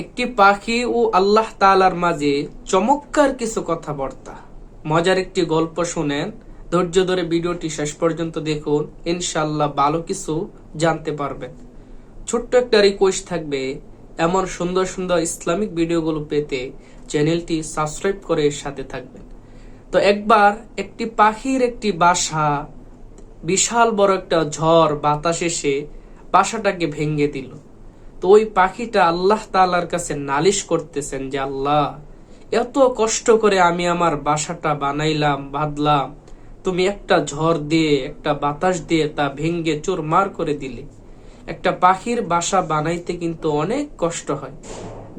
একটি পাখি ও আল্লাহ তালার মাঝে চমৎকার কিছু কথাবার্তা। মজার একটি গল্প শুনেন। ধৈর্য ধরে ভিডিওটি শেষ পর্যন্ত দেখুন। ইনশাল্লাহ ভালো কিছু জানতে পারবেন। ছোট্ট একটা রিকোয়েস্ট থাকবে, এমন সুন্দর সুন্দর ইসলামিক ভিডিওগুলো পেতে চ্যানেলটি সাবস্ক্রাইব করে সাথে থাকবেন। তো একবার একটি পাখির একটি বাসা, বিশাল বড় একটা ঝড়, বাতাস এসে বাসাটাকে ভেঙে দিল। তো ওই পাখিটা আল্লাহ তালার কাছে নালিশ করতেছেন যে, আল্লাহ, এত কষ্ট করে আমি আমার বাসাটা বানাইলাম, বাঁধলাম। তুমি একটা ঝড় দিয়ে, একটা বাতাস দিয়ে তা ভেঙ্গে চুরমার করে দিলে। একটা পাখির বাসা বানাইতে কিন্তু অনেক কষ্ট হয়।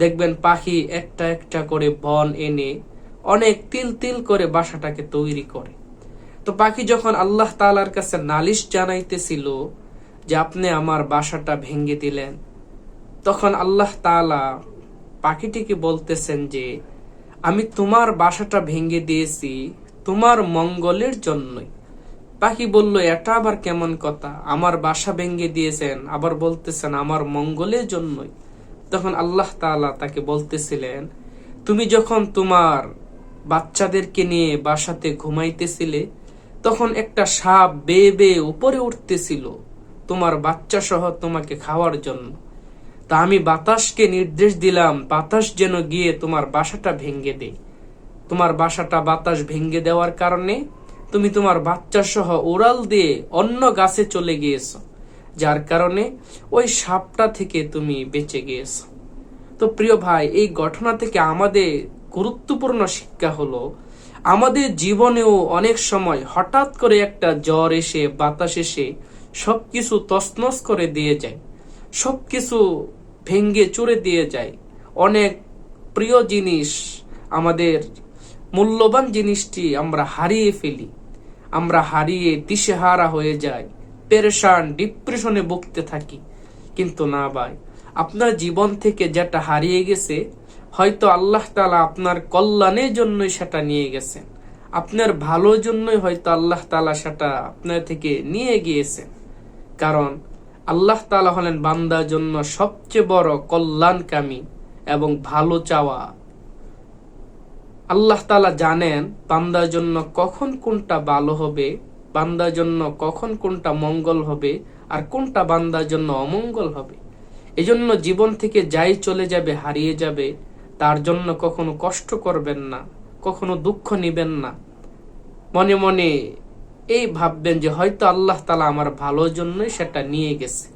দেখবেন পাখি একটা একটা করে বন এনে অনেক তিল তিল করে বাসাটাকে তৈরি করে। তো পাখি যখন আল্লাহ তালার কাছে নালিশ জানাইতেছিল যে, আপনি আমার বাসাটা ভেঙে দিলেন তখন আল্লাহ তালা পাখিটিকে বলতেছেন যে, আমি তোমার বাসাটা ভেঙে দিয়েছি, তোমার মঙ্গলের জন্যই। পাখি বলল, এটা আবার কেমন কথা? আমার বাসা ভেঙে দিয়েছেন, আবার বলতেছেন আমার মঙ্গলের জন্যই। তখন আল্লাহ তাআলা তাকে বলতেছিলেন, তুমি যখন তোমার বাচ্চাদেরকে নিয়ে বাসাতে ঘুমাইতেছিলে, তখন একটা সাপ বেয়ে বেয়ে উপরে উঠতেছিল, তোমার বাচ্চা সহ তোমাকে খাওয়ার জন্য। তা আমি বাতাসকে নির্দেশ দিলাম, বাতাস যেন গিয়ে তোমার বাসাটা ভেঙে দেয়। তোমার বাসাটা বাতাস ভেঙে দেওয়ার কারণে তুমি তোমার বাচ্চা সহ ওরাল দিয়ে অন্য গাছে চলে গিয়েছো, যার কারণে ওই সাপটা থেকে তুমি বেঁচে গিয়েছো। তো প্রিয় ভাই, এই ঘটনা থেকে আমাদের গুরুত্বপূর্ণ শিক্ষা হলো, আমাদের জীবনেও অনেক সময় হঠাৎ করে একটা জ্বর এসে, বাতাস এসে সবকিছু তছনছ করে দিয়ে যায়। সবকিছু ভেঙ্গে চুরে দিয়ে যায়। অনেক প্রিয় জিনিস আমাদের মূল্যবান জিনিসটি আমরা হারিয়ে ফেলি। আমরা হারিয়ে দিশেহারা হয়ে যাই, পেরেশান, ডিপ্রেশনে ভুগতে থাকি। কিন্তু না ভাই, আপনার জীবন থেকে যেটা হারিয়ে গেছে, হয়তো আল্লাহ তালা আপনার কল্যাণের জন্যই সেটা নিয়ে গেছেন। আপনার ভালোর জন্যই হয়তো আল্লাহ তালা সেটা আপনার থেকে নিয়ে গিয়েছেন। কারণ আল্লাহ তালা হলেন বান্দার জন্য সবচেয়ে বড় কল্যাণকামী এবং ভালো চাওয়া। আল্লাহ তালা জানেন বান্দার জন্য কখন কোনটা ভালো হবে, বান্দার জন্য কখন কোনটা মঙ্গল হবে, আর কোনটা বান্দার জন্য অমঙ্গল হবে। এজন্য জীবন থেকে যাই চলে যাবে হারিয়ে যাবে, তার জন্য কখনো কষ্ট করবেন না, কখনো দুঃখ নিবেন না। মনে মনে এই ভাববেন যে হয়তো আল্লাহ তালা আমার ভালোর জন্যই সেটা নিয়ে গেছে।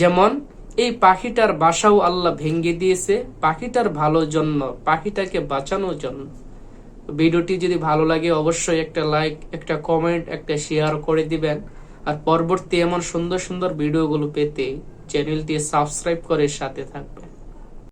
যেমন, এই পাখিটার বাসাও আল্লাহ ভেঙ্গে দিয়েছে, পাখিটার ভালোর জন্য, পাখিটাকে বাঁচানোর জন্য। ভিডিওটি যদি ভালো লাগে, অবশ্যই একটা লাইক, একটা কমেন্ট, একটা শেয়ার করে দিবেন। আর পরবর্তী এমন সুন্দর সুন্দর ভিডিওগুলো পেতে চ্যানেলটি সাবস্ক্রাইব করে সাথে থাকবেন।